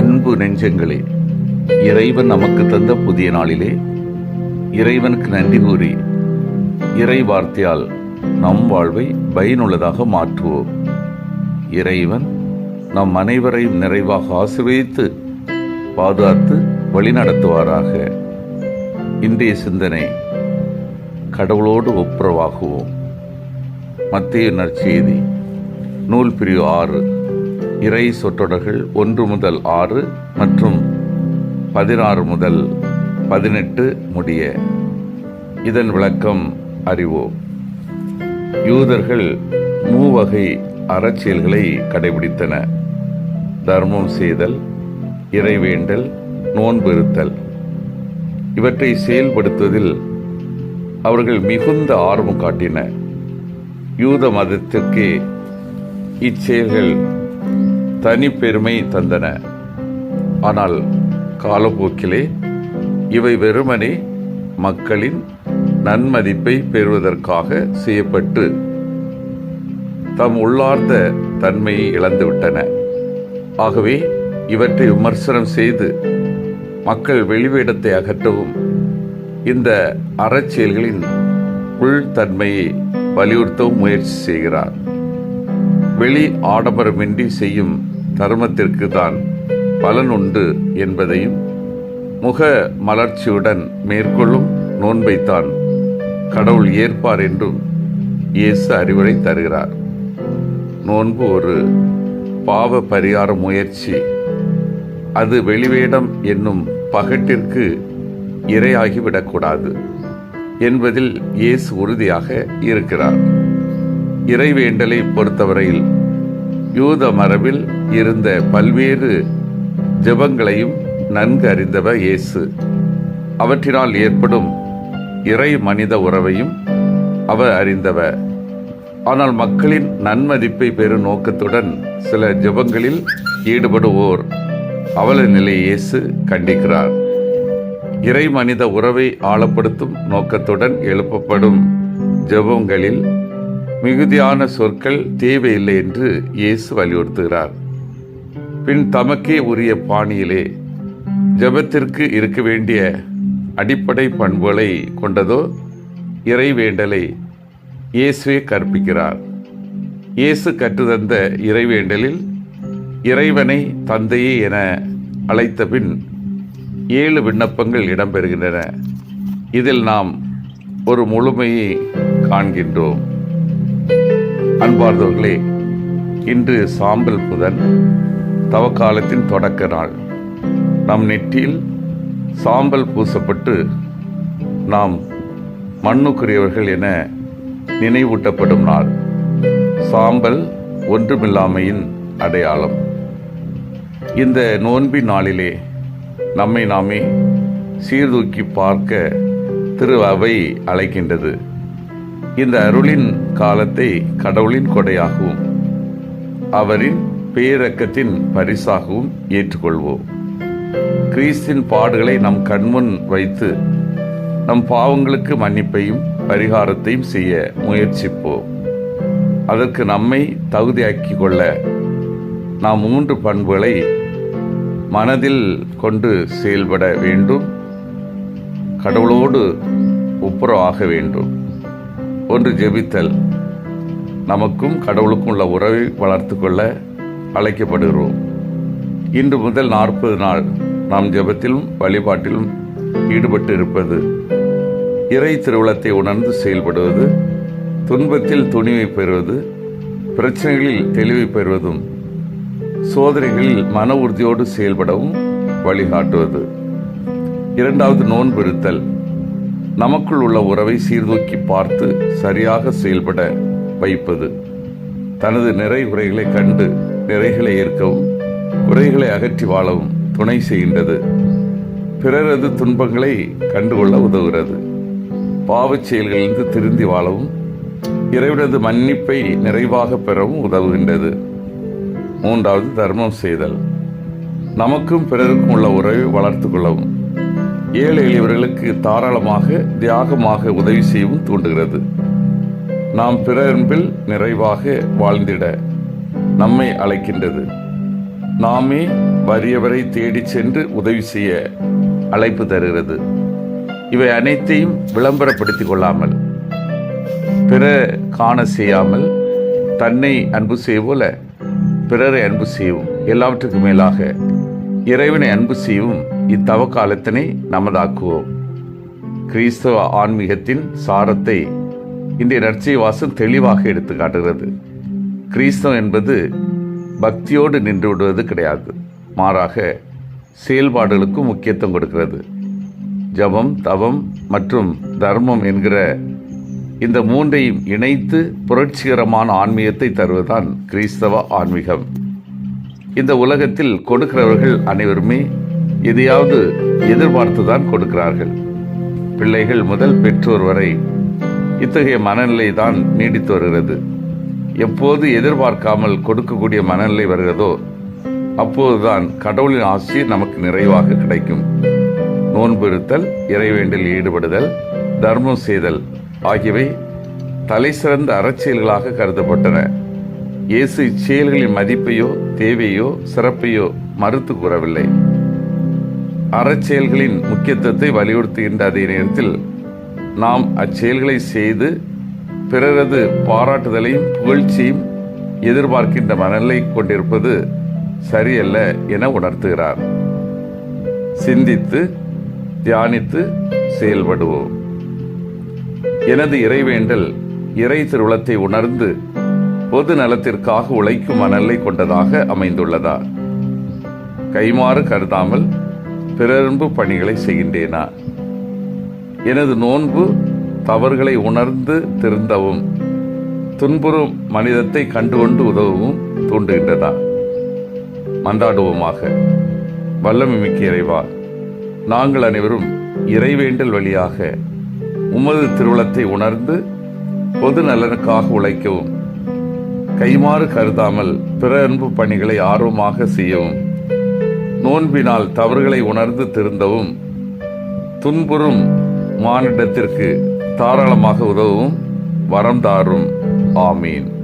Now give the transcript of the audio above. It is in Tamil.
அன்பு நெஞ்சங்களே இறைவன் நமக்கு தந்த புதிய நாளிலே இறைவனுக்கு நன்றி கூறி இறை வார்த்தையால் நம் வாழ்வை பயனுள்ளதாக மாற்றுவோம். இறைவன் நம் அனைவரையும் நிறைவாக ஆசிர்வதித்து பாதுகாத்து வழிநடத்துவாராக. இன்றைய சிந்தனை கடவுளோடு ஒப்புரவாகுவோம். மத்திய நற்செய்தி நூல் பிரிவு ஆறு. இறை சொற்றொடர்கள் ஒன்று முதல் ஆறு மற்றும் பதினாறு முதல் பதினெட்டு முடிய. இதன் விளக்கம் அறிவோம். யூதர்கள் மூவகை அறச்செயல்களை கடைபிடித்தன. தர்மம் செய்தல் இறைவேண்டல் நோன்பிருத்தல் இவற்றை செயல்படுத்துவதில் அவர்கள் மிகுந்த ஆர்வம் காட்டின. யூத மதத்திற்கு இச்செயல்கள் தனிப்பெருமை தந்தன. ஆனால் காலப்போக்கிலே இவை வெறுமனே மக்களின் நன்மதிப்பை பெறுவதற்காக செய்யப்பட்டு தம் உள்ளார்ந்த தன்மையை இழந்துவிட்டன. ஆகவே இவற்றை விமர்சனம் செய்து மக்கள் வெளிவேடத்தை அகற்றவும் இந்த அறச்செயல்களின் உள்தன்மையை வலியுறுத்தவும் முயற்சி செய்கிறார். வெளி ஆடம்பரமின்றி செய்யும் தர்மத்திற்கு தான் பலன் உண்டு என்பதையும் முக மலர்ச்சியுடன் மேற்கொள்ளும் நோன்பைத்தான் கடவுள் ஏற்பார் என்றும் இயேசு அறிவுரை தருகிறார். நோன்பு ஒரு பாவ பரிகார முயற்சி. அது வெளிவேடம் என்னும் பகட்டிற்கு இரையாகிவிடக்கூடாது என்பதில் இயேசு உறுதியாக இருக்கிறார். இறைவேண்டலை பொறுத்தவரையில் யூத மரபில் இருந்த பல்வேறு ஜெபங்களையும் நன்கு அறிந்தவர் இயேசு. அவற்றினால் ஏற்படும் இறை மனித உறவையும் அவர் அறிந்தவர் ஆனால் மக்களின் நன்மதிப்பை பெறும் நோக்கத்துடன் சில ஜெபங்களில் ஈடுபடுவோர் அவல நிலையை இயேசு கண்டிக்கிறார். இறை மனித உறவை ஆழப்படுத்தும் நோக்கத்துடன் எழுப்பப்படும் ஜெபங்களில் மிகுதியான சொற்கள் தேவையில்லை என்று இயேசு வலியுறுத்துகிறார். பின் தமக்கே உரிய பாணியிலே ஜெபத்திற்கு இருக்க வேண்டிய அடிப்படை பண்புகளை கொண்டதோ இறைவேண்டலை இயேசுவே கற்பிக்கிறார். இயேசு கற்றுதந்த இறைவேண்டலில் இறைவனை தந்தையே என அழைத்த பின் ஏழு விண்ணப்பங்கள் இடம்பெறுகின்றன. இதில் நாம் ஒரு முழுமையை காண்கின்றோம். அன்பார்ந்தவர்களே இன்று சாம்பல் புதன் தவக்காலத்தின் தொடக்க நாள். நம் நெற்றியில் சாம்பல் பூசப்பட்டு நாம் மண்ணுக்குரியவர்கள் என நினைவூட்டப்படும் நாள். சாம்பல் ஒன்றுமில்லாமையின் அடையாளம். இந்த நோன்பின் நாளிலே நம்மை நாமே சீர்தூக்கி பார்க்க திரு அவை அழைக்கின்றது. இந்த அருளின் காலத்தை கடவுளின் கொடையாகவும் அவரின் பேரக்கத்தின் பரிசாகவும் ஏற்றுக்கொள்வோம். கிறிஸ்தின் பாடுகளை நம் கண்முன் வைத்து நம் பாவங்களுக்கு மன்னிப்பையும் பரிகாரத்தையும் செய்ய முயற்சிப்போம். அதற்கு நம்மை தகுதியாக்கி கொள்ள நாம் மூன்று பண்புகளை மனதில் கொண்டு செயல்பட வேண்டும். கடவுளோடு ஒப்புரவாக வேண்டும். ஒன்று ஜெபித்தல். நமக்கும் கடவுளுக்கும் உள்ள உறவை வளர்த்து கொள்ள அழைக்கப்படுகிறோம். இன்று முதல் நாற்பது நாள் நாம் ஜெபத்திலும் வழிபாட்டிலும் ஈடுபட்டு இருப்பது. இறை திருவிழத்தை உணர்ந்து செயல்படுவது துன்பத்தில் துணிவை பெறுவது பிரச்சனைகளில் தெளிவை பெறுவதும் சோதனைகளில் மன உறுதியோடு செயல்படவும் வழிகாட்டுவது. இரண்டாவது நோன்பிருத்தல் நமக்குள் உள்ள உறவை சீர்தூக்கி பார்த்து சரியாக செயல்பட வைப்பது. தனது நிறை குறைகளை கண்டு நிறைகளை ஏற்கவும் குறைகளை அகற்றி வாழவும் துணை செய்கின்றது. பிறரது துன்பங்களை கண்டுகொள்ள உதவுகிறது. பாவச் செயல்களிலிருந்து திருந்தி வாழவும் இறைவனது மன்னிப்பை நிறைவாக பெறவும் உதவுகின்றது. மூன்றாவது தர்மம் செய்தல். நமக்கும் பிறருக்கும் உள்ள உறவை வளர்த்து கொள்ளவும். ஏழை எளியவர்களுக்கு தாராளமாக தியாகமாக உதவி செய்யவும் தூண்டுகிறது. நாம் பிறன்பில் நிறைவாக வாழ்ந்திட நம்மை அழைக்கின்றது. நாமே வறியவரை தேடிச் சென்று உதவி செய்ய அழைப்பு தருகிறது. இவை அனைத்தையும் விளம்பரப்படுத்திக் கொள்ளாமல் பிற காண செய்யாமல் தன்னை அன்பு செய்வோல பிறரை அன்பு செய்யவும் எல்லாவற்றுக்கும் மேலாக இறைவனை அன்பு செய்யவும் இத்தவ காலத்தினை நமதாக்குவோம். கிறிஸ்தவ ஆன்மீகத்தின் சாரத்தை இன்றைய நற்செய் வாசம் தெளிவாக எடுத்து காட்டுகிறது. கிறிஸ்தவம் என்பது பக்தியோடு நின்று விடுவது கிடையாது. மாறாக செயல்பாடுகளுக்கும் முக்கியத்துவம் கொடுக்கிறது. ஜபம் தவம் மற்றும் தர்மம் என்கிற இந்த மூன்றையும் இணைத்து புரட்சிகரமான ஆன்மீகத்தை தருவதுதான் கிறிஸ்தவ ஆன்மீகம். இந்த உலகத்தில் கொடுக்கிறவர்கள் அனைவருமே எதையாவது எதிர்பார்த்துதான் கொடுக்கிறார்கள். பிள்ளைகள் முதல் பெற்றோர் வரை இத்தகைய மனநிலை தான் நீடித்து வருகிறது. எப்போது எதிர்பார்க்காமல் கொடுக்கக்கூடிய மனநிலை வருகிறதோ அப்போதுதான் கடவுளின் ஆசி நமக்கு நிறைவாக கிடைக்கும். நோன்பு இருத்தல் இறைவேண்டில் ஈடுபடுதல் தர்மம் செய்தல் ஆகியவை தலை சிறந்த அறச்செயல்களாக கருதப்பட்டன. இயேசு இச்செயல்களின் மதிப்பையோ தேவையோ சிறப்பையோ மறுத்து கூறவில்லை. அறச்செயல்களின் முக்கியத்துவத்தை வலியுறுத்துகின்ற அதே நேரத்தில் நாம் அச்செயல்களை செய்து பிறரது பாராட்டுதலையும் புகழ்ச்சியும் எதிர்பார்க்கின்ற மனநிலை கொண்டிருப்பது சரியல்ல என உணர்த்துகிறார். சிந்தித்து தியானித்து செயல்படுவோம். எனது இறைவேண்டல் இறை திருவுளத்தை உணர்ந்து பொது நலத்திற்காக உழைக்கும் மனநிலை கொண்டதாக அமைந்துள்ளதா? கைமாறு கருதாமல் பிறரும்பு பணிகளை செய்கின்றேனா? எனது நோன்பு தவறுகளை உணர்ந்து திருந்தவும் துன்புறும் மனிதத்தை கண்டுகொண்டு உதவவும் தூண்டுகின்றதா மன்றாடுவோமாக. வல்லமை மிக்க இறைவா நாங்கள் அனைவரும் இறைவேண்டல் வழியாக உமது திருவுளத்தை உணர்ந்து பொது நலனுக்காக உழைக்கவும் கைமாறு கருதாமல் பிற அன்பு பணிகளை ஆர்வமாக செய்யவும். நோன்பினால் தவறுகளை உணர்ந்து திருந்தவும் துன்புறும் மானிடத்திற்கு தாராளமாக உதவும் வரம் தாரும். ஆமீன்.